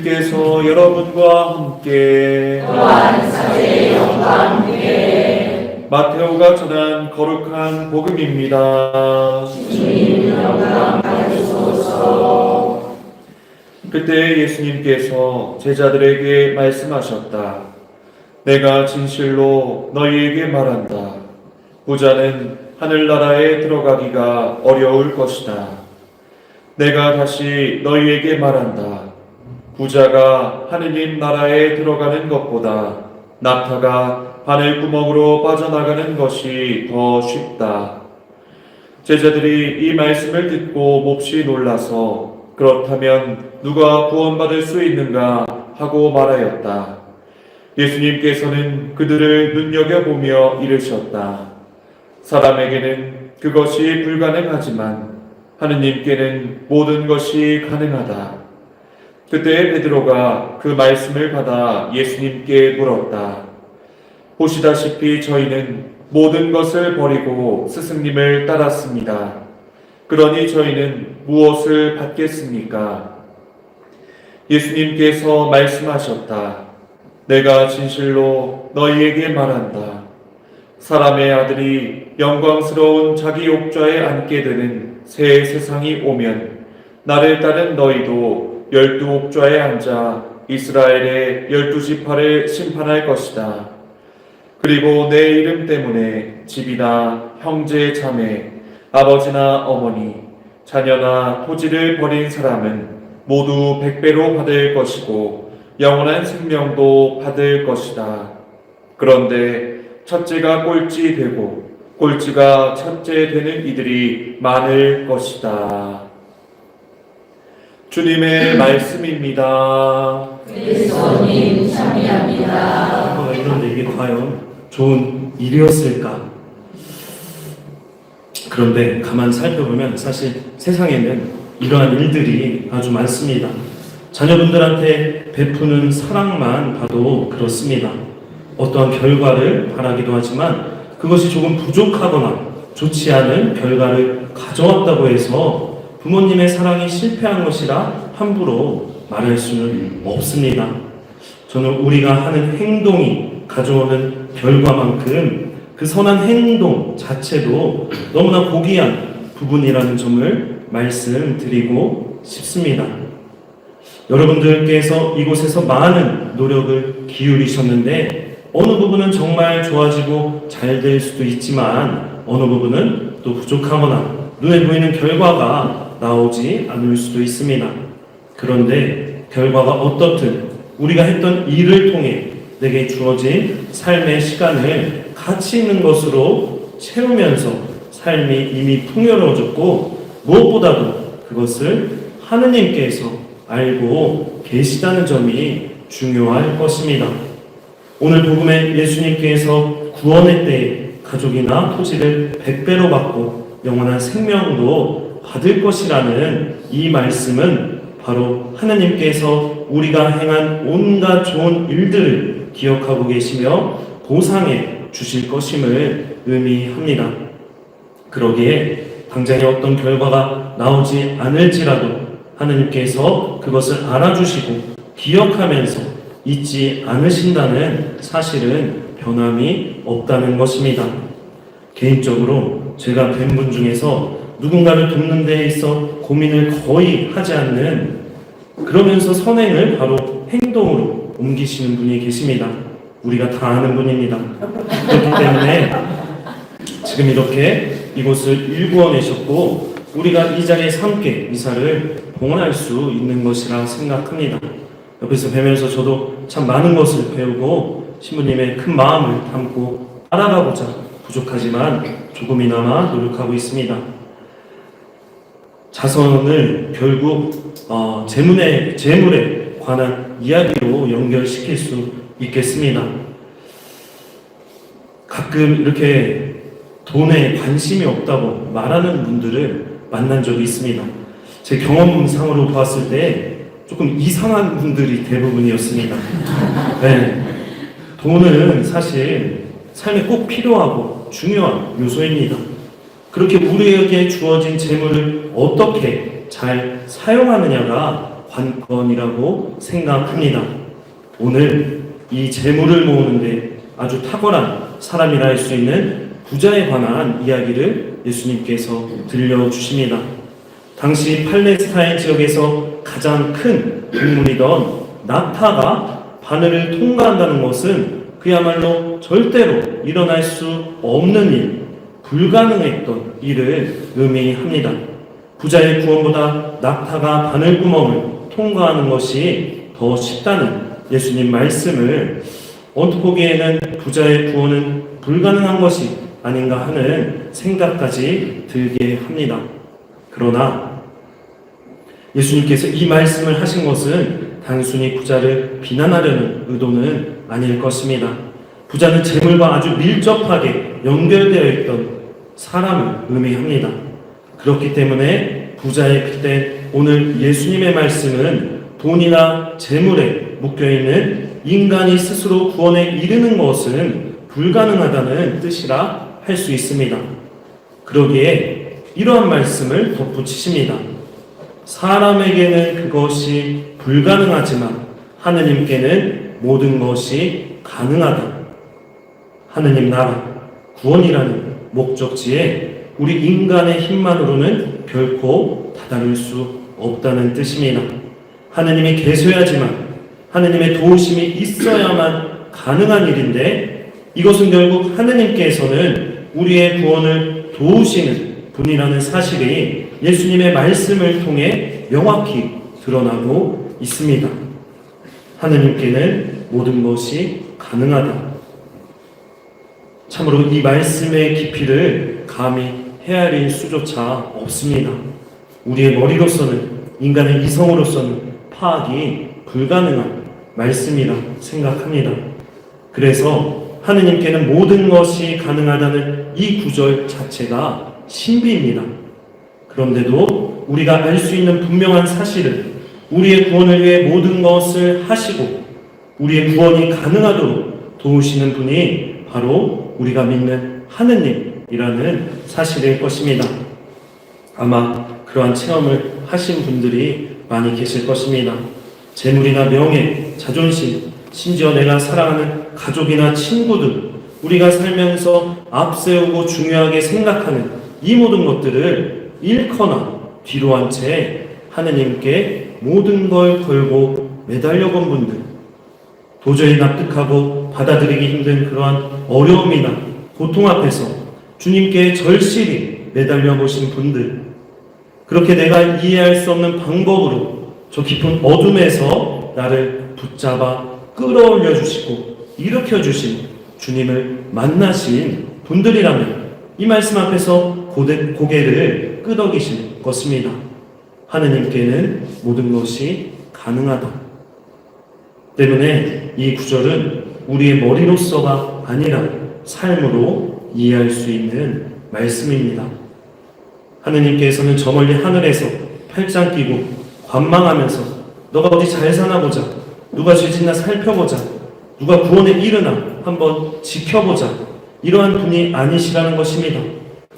주님께서 여러분과 함께 마테오가 전한 거룩한 복음입니다. 그때 예수님께서 제자들에게 말씀하셨다. 내가 진실로 너희에게 말한다. 부자는 하늘나라에 들어가기가 어려울 것이다. 내가 다시 너희에게 말한다. 부자가 하느님 나라에 들어가는 것보다 낙타가 바늘 구멍으로 빠져나가는 것이 더 쉽다. 제자들이 이 말씀을 듣고 몹시 놀라서 그렇다면 누가 구원받을 수 있는가 하고 말하였다. 예수님께서는 그들을 눈여겨보며 이르셨다. 사람에게는 그것이 불가능하지만 하느님께는 모든 것이 가능하다. 그때 베드로가 그 말씀을 받아 예수님께 물었다. 보시다시피 저희는 모든 것을 버리고 스승님을 따랐습니다. 그러니 저희는 무엇을 받겠습니까? 예수님께서 말씀하셨다. 내가 진실로 너희에게 말한다. 사람의 아들이 영광스러운 자기 옥좌에 앉게 되는 새 세상이 오면 나를 따른 너희도 열두 옥좌에 앉아 이스라엘의 열두 지파를 심판할 것이다. 그리고 내 이름 때문에 집이나 형제 자매, 아버지나 어머니, 자녀나 토지를 버린 사람은 모두 백배로 받을 것이고 영원한 생명도 받을 것이다. 그런데 첫째가 꼴찌 되고 꼴찌가 첫째 되는 이들이 많을 것이다. 주님의 말씀입니다. 그리스도님 참여합니다. 어, 이런데 이게 과연 좋은 일이었을까? 그런데 가만 살펴보면 사실 세상에는 이러한 일들이 아주 많습니다. 자녀분들한테 베푸는 사랑만 봐도 그렇습니다. 어떠한 결과를 바라기도 하지만 그것이 조금 부족하거나 좋지 않은 결과를 가져왔다고 해서 부모님의 사랑이 실패한 것이라 함부로 말할 수는 없습니다. 저는 우리가 하는 행동이 가져오는 결과만큼 그 선한 행동 자체도 너무나 고귀한 부분이라는 점을 말씀드리고 싶습니다. 여러분들께서 이곳에서 많은 노력을 기울이셨는데 어느 부분은 정말 좋아지고 잘 될 수도 있지만 어느 부분은 또 부족하거나 눈에 보이는 결과가 나오지 않을 수도 있습니다. 그런데 결과가 어떻든 우리가 했던 일을 통해 내게 주어진 삶의 시간을 가치 있는 것으로 채우면서 삶이 이미 풍요로워졌고 무엇보다도 그것을 하느님께서 알고 계시다는 점이 중요할 것입니다. 오늘 복음에 예수님께서 구원의 때에 가족이나 토지를 백배로 받고 영원한 생명도 받을 것이라는 이 말씀은 바로 하나님께서 우리가 행한 온갖 좋은 일들을 기억하고 계시며 보상해 주실 것임을 의미합니다. 그러기에 당장에 어떤 결과가 나오지 않을지라도 하나님께서 그것을 알아주시고 기억하면서 잊지 않으신다는 사실은 변함이 없다는 것입니다. 개인적으로 제가 뵌 분 중에서 누군가를 돕는 데에 있어 고민을 거의 하지 않는 그러면서 선행을 바로 행동으로 옮기시는 분이 계십니다. 우리가 다 아는 분입니다. 그렇기 때문에 지금 이렇게 이곳을 일구어 내셨고 우리가 이 자리에서 함께 미사를 봉헌할 수 있는 것이라 생각합니다. 옆에서 뵈면서 저도 참 많은 것을 배우고 신부님의 큰 마음을 담고 따라가고자 부족하지만 조금이나마 노력하고 있습니다. 자선을 결국 어, 재물에 재물에 관한 이야기로 연결시킬 수 있겠습니다. 가끔 이렇게 돈에 관심이 없다고 말하는 분들을 만난 적이 있습니다. 제 경험상으로 봤을 때 조금 이상한 분들이 대부분이었습니다. 네. 돈은 사실 삶에 꼭 필요하고 중요한 요소입니다. 그렇게 우리에게 주어진 재물을 어떻게 잘 사용하느냐가 관건이라고 생각합니다. 오늘 이 재물을 모으는데 아주 탁월한 사람이라 할 수 있는 부자에 관한 이야기를 예수님께서 들려주십니다. 당시 팔레스타인 지역에서 가장 큰 동물이던 낙타가 바늘을 통과한다는 것은 그야말로 절대로 일어날 수 없는 일, 불가능했던 일을 의미합니다. 부자의 구원보다 낙타가 바늘구멍을 통과하는 것이 더 쉽다는 예수님 말씀을 언뜻 보기에는 부자의 구원은 불가능한 것이 아닌가 하는 생각까지 들게 합니다. 그러나 예수님께서 이 말씀을 하신 것은 단순히 부자를 비난하려는 의도는 아닐 것입니다. 부자는 재물과 아주 밀접하게 연결되어 있던 사람을 의미합니다. 그렇기 때문에 부자의 그때 오늘 예수님의 말씀은 돈이나 재물에 묶여 있는 인간이 스스로 구원에 이르는 것은 불가능하다는 뜻이라 할 수 있습니다. 그러기에 이러한 말씀을 덧붙이십니다. 사람에게는 그것이 불가능하지만 하느님께는 모든 것이 가능하다. 하느님 나라, 구원이라는 목적지에 우리 인간의 힘만으로는 결코 다다를 수 없다는 뜻입니다. 하느님이 계셔야지만 하느님의 도우심이 있어야만 가능한 일인데 이것은 결국 하느님께서는 우리의 구원을 도우시는 분이라는 사실이 예수님의 말씀을 통해 명확히 드러나고 있습니다. 하느님께는 모든 것이 가능하다. 참으로 이 말씀의 깊이를 감히 헤아릴 수조차 없습니다. 우리의 머리로서는 인간의 이성으로서는 파악이 불가능한 말씀이라 생각합니다. 그래서 하느님께는 모든 것이 가능하다는 이 구절 자체가 신비입니다. 그런데도 우리가 알 수 있는 분명한 사실은 우리의 구원을 위해 모든 것을 하시고 우리의 구원이 가능하도록 도우시는 분이 바로 우리가 믿는 하느님 이라는 사실일 것입니다. 아마 그러한 체험을 하신 분들이 많이 계실 것입니다. 재물이나 명예, 자존심, 심지어 내가 사랑하는 가족이나 친구들, 우리가 살면서 앞세우고 중요하게 생각하는 이 모든 것들을 잃거나 뒤로 한 채 하느님께 모든 걸 걸고 매달려 본 분들, 도저히 납득하고 받아들이기 힘든 그러한 어려움이나 고통 앞에서 주님께 절실히 매달려 보신 분들, 그렇게 내가 이해할 수 없는 방법으로 저 깊은 어둠에서 나를 붙잡아 끌어올려 주시고 일으켜 주신 주님을 만나신 분들이라면 이 말씀 앞에서 고대, 고개를 끄덕이실 것입니다. 하느님께는 모든 것이 가능하다. 때문에 이 구절은 우리의 머리로서가 아니라 삶으로 이해할 수 있는 말씀입니다. 하느님께서는 저 멀리 하늘에서 팔짱 끼고 관망하면서 너가 어디 잘 사나 보자. 누가 죄짓나 살펴보자. 누가 구원에 이르나 한번 지켜보자. 이러한 분이 아니시라는 것입니다.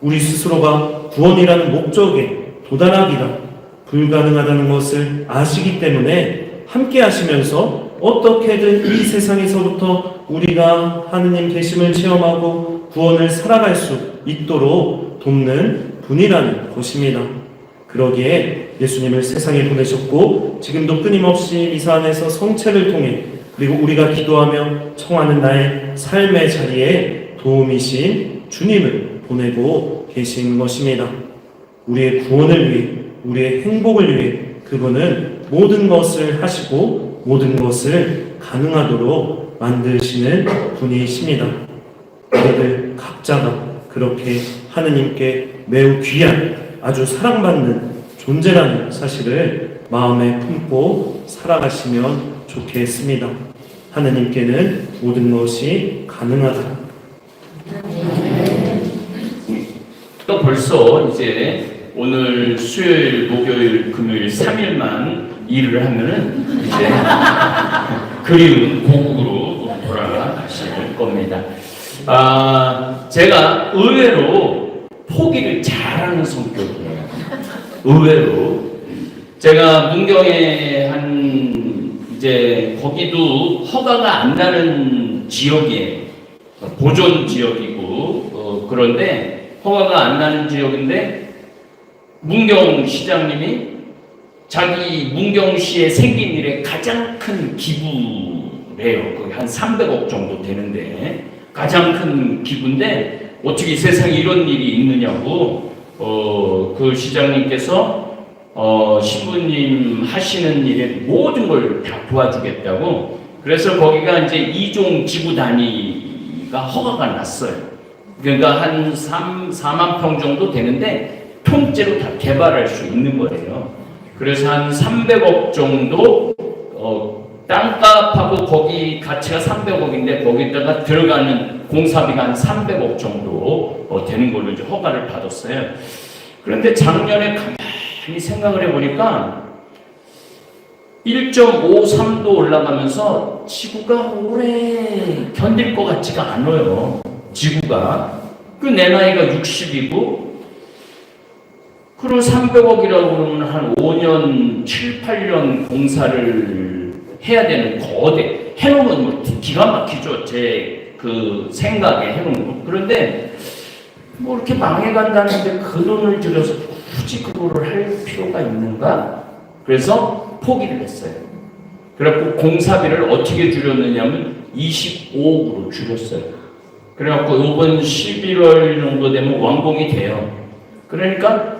우리 스스로가 구원이라는 목적에 도달하기가 불가능하다는 것을 아시기 때문에 함께 하시면서 어떻게든 이 세상에서부터 우리가 하느님 계심을 체험하고 구원을 살아갈 수 있도록 돕는 분이라는 것입니다. 그러기에 예수님을 세상에 보내셨고 지금도 끊임없이 미사 안에서 성체를 통해 그리고 우리가 기도하며 청하는 나의 삶의 자리에 도움이신 주님을 보내고 계신 것입니다. 우리의 구원을 위해 우리의 행복을 위해 그분은 모든 것을 하시고 모든 것을 가능하도록 만드시는 분이십니다. 우리들 각자가 그렇게 하느님께 매우 귀한 아주 사랑받는 존재라는 사실을 마음에 품고 살아가시면 좋겠습니다. 하느님께는 모든 것이 가능하다. 또 벌써 이제 오늘 수요일, 목요일, 금요일 3일만 일을 하면은 이제 그리운 고국으로 돌아가실 겁니다. 아, 제가 의외로 포기를 잘하는 성격이에요. 의외로. 제가 문경에 한 이제 거기도 허가가 안 나는 지역이에요. 보존 지역이고 어, 그런데 허가가 안 나는 지역인데 문경 시장님이 자기 문경시에 생긴 일에 가장 큰 기부래요. 거기 한 300억 정도 되는데 가장 큰 기부인데 어떻게 이 세상에 이런 일이 있느냐고 어, 그 시장님께서 어, 신부님 하시는 일에 모든 걸 다 도와주겠다고 그래서 거기가 이제 이종 지구 단위가 허가가 났어요. 그러니까 한 3, 4만 평 정도 되는데 통째로 다 개발할 수 있는 거예요. 그래서 한 300억 정도 어, 땅값하고 거기 가치가 300억인데 거기다가 들어가는 공사비가 한 300억 정도 어, 되는 걸로 이제 허가를 받았어요. 그런데 작년에 가만히 생각을 해보니까 1.53도 올라가면서 지구가 오래 견딜 것 같지가 않아요. 지구가. 그 내 나이가 60이고 그리고 300억이라고 그러면 한 5년, 7, 8년 공사를 해야 되는 거대. 해놓으면 뭐 기가 막히죠. 제 그 생각에 해놓은 거. 그런데 뭐 이렇게 망해간다는데 그 돈을 들여서 굳이 그거를 할 필요가 있는가? 그래서 포기를 했어요. 그래갖고 공사비를 어떻게 줄였느냐면 25억으로 줄였어요. 그래갖고 이번 11월 정도 되면 완공이 돼요. 그러니까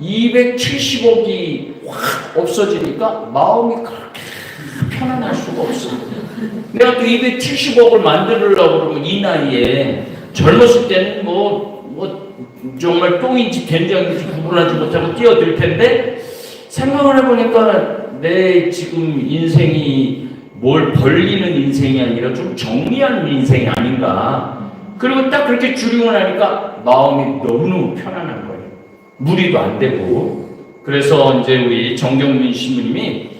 270억이 확 없어지니까 마음이 그렇게 편안할 수가 없어. 내가 또 270억을 만들려고 그러면 이 나이에 젊었을 때는 뭐, 뭐 정말 똥인지 된장인지 구분하지 못하고 뛰어들 텐데 생각을 해보니까 내 지금 인생이 뭘 벌리는 인생이 아니라 좀 정리하는 인생이 아닌가. 그리고 딱 그렇게 줄이고 나니까 마음이 너무너무 거예요. 무리도 안 되고. 그래서 이제 우리 정경민 신부님이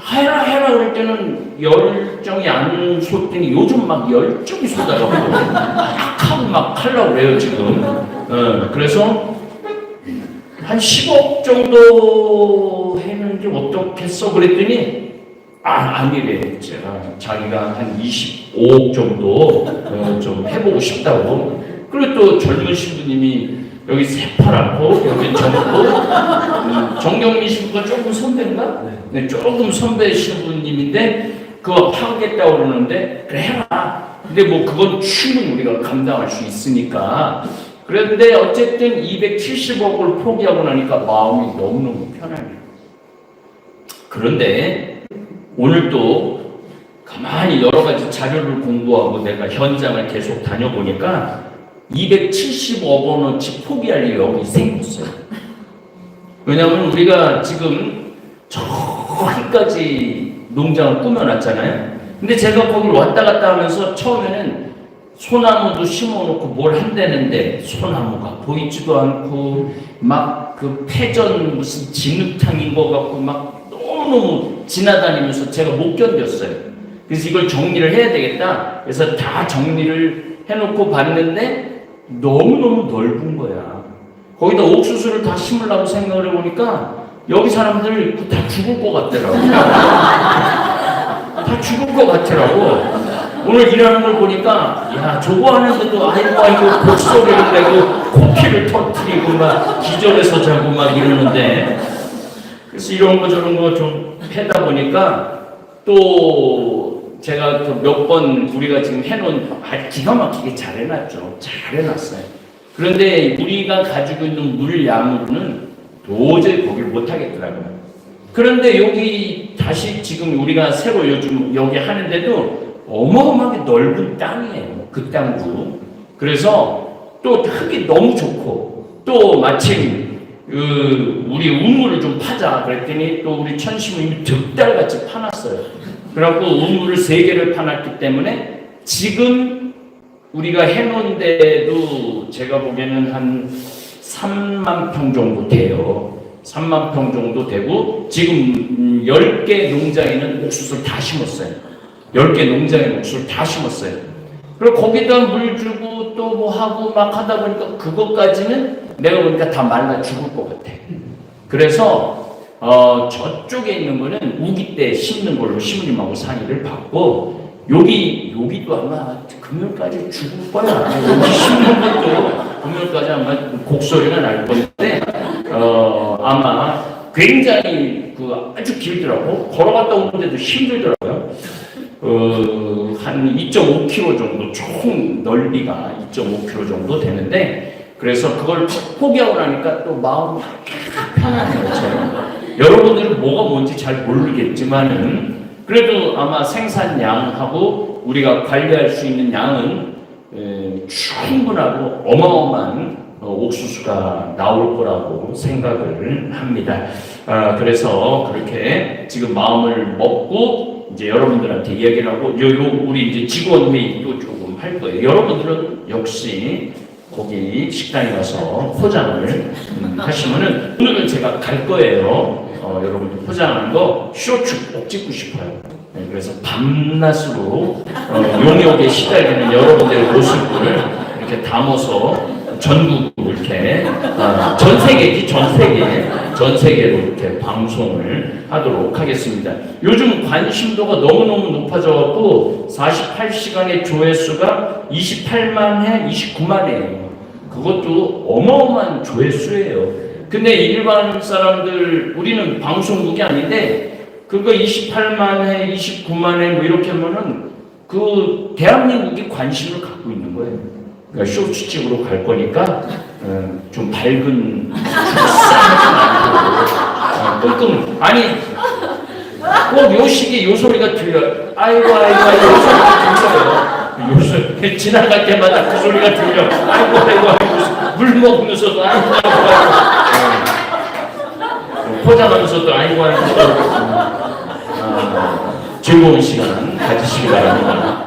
해라 해라 그럴 때는 열정이 안 솟더니 요즘 막 열정이 쏟아져고 막 하고 막 하려고 그래요 지금. 어, 그래서 한 10억 정도 했는 게 어떻겠어 그랬더니 아 아니래 제가 자기가 한 25억 정도 어, 좀 해보고 싶다고 그리고 또 젊은 신부님이 여기 새파랗고 여기 젊고 음, 정경민 신부가 조금 선배인가? 네, 조금 선배 신부님인데 그거 하겠다고 그러는데 그래 해라 근데 뭐 그건 충분히 우리가 감당할 수 있으니까 그런데 어쨌든 270억을 포기하고 나니까 마음이 너무너무 편해요. 그런데 오늘 또 가만히 여러 가지 자료를 공부하고 내가 현장을 계속 다녀보니까 270억 원어치 포기할 일이 여기 생겼어요. 왜냐하면 우리가 지금 저기까지 농장을 꾸며놨잖아요. 근데 제가 거기를 왔다 갔다 하면서 처음에는 소나무도 심어놓고 뭘 한다는데 소나무가 보이지도 않고 막그 패전 무슨 진흙탕인 것 같고 막 너무너무 지나다니면서 제가 못 견뎠어요. 그래서 이걸 정리를 해야 되겠다. 그래서 다 정리를 해놓고 봤는데 너무너무 넓은 거야. 거기다 옥수수를 다 심으려고 생각을 해보니까 여기 사람들 다 죽을 것 같더라고. 다 죽을 것 같더라고. 오늘 일하는 걸 보니까 야 저거 하는데도 아이고 아이고 곡소리를 내고 코피를 터뜨리고 막 기절해서 자고 막 이러는데 그래서 이런 거 저런 거좀 하다 보니까 또 제가 몇 번 우리가 지금 해놓은 아, 기가 막히게 잘 해놨죠 잘 해놨어요 그런데 우리가 가지고 있는 물 양으로는 도저히 거기를 못 하겠더라고요 그런데 여기 다시 지금 우리가 새로 요즘 여기 하는데도 어마어마하게 넓은 땅이에요. 그 땅도. 그래서 또 흙이 너무 좋고 또 마침 그 우리 우물을 좀 파자 그랬더니 또 우리 천시부님이 득달같이 파놨어요. 그래갖고 우물을 세 개를 파놨기 때문에 지금 우리가 해놓은 데도 제가 보기에는 한 3만 평 정도 돼요. 3만 평 정도 되고 지금 음, 10개 농장에는 옥수수를 다 심었어요. 10개 농장에 옥수수를 다 심었어요. 그리고 거기다 물 주고 또 뭐 하고 막 하다 보니까 그것까지는 내가 보니까 다 말라 죽을 것 같아. 그래서 어, 저쪽에 있는 거는 우기 때 심는 걸로 시부님하고 상의를 받고 여기 여기도 아마 금요일까지 죽을 거야. 여기 심는 것도 금요일까지 아마 곡소리가 날 건데 어, 아마 굉장히 그 아주 길더라고 걸어갔다 오는데도 힘들더라고요. 어, 한 2.5km 정도 총 넓이가 2.5km 정도 되는데 그래서 그걸 포기하고 나니까 또 마음이 편안해요. 저는. 여러분들은 뭐가 뭔지 잘 모르겠지만은 그래도 아마 생산량하고 우리가 관리할 수 있는 양은 에, 충분하고 어마어마한 어, 옥수수가 나올 거라고 생각을 합니다. 아, 그래서 그렇게 지금 마음을 먹고 이제 여러분들한테 이야기를 하고 요, 요 우리 이제 직원 회의도 조금 할 거예요. 여러분들은 역시 거기 식당에 가서 포장을 음, 하시면은 오늘은 제가 갈 거예요. 어, 여러분들 포장하는 거 쇼츠 꼭 찍고 싶어요. 네, 그래서 밤낮으로 어, 용역에 시달리는 여러분들의 모습을 이렇게 담아서 전국으로 이렇게 어, 전 세계지 전 세계 전 세계로 이렇게 방송을 하도록 하겠습니다. 요즘 관심도가 너무너무 높아져갖고 48시간의 조회수가 28만 회, 29만 회예요. 그것도 어마어마한 조회수예요. 근데 일반 사람들 우리는 방송국이 아닌데 그거 28만 회, 29만 회 뭐 이렇게 하면은 그 대한민국이 관심을 갖고 있는 거예요. 그러니까 쇼츠 찍으러 갈 거니까 어, 좀 밝은 말고 어, 끙끙 아니 꼭요 시기 요 소리가 들려. 아이고 아이고 아이고 요 소리가 들려요. 요 소리 지나갈 때마다 그 소리가 들려. 아이고 아이고 아이고 물 먹으면서도 아이고 아이고 아이고 어, 포장하면서도 아이고 아이고 아, 즐거운 시간 가지시기 바랍니다.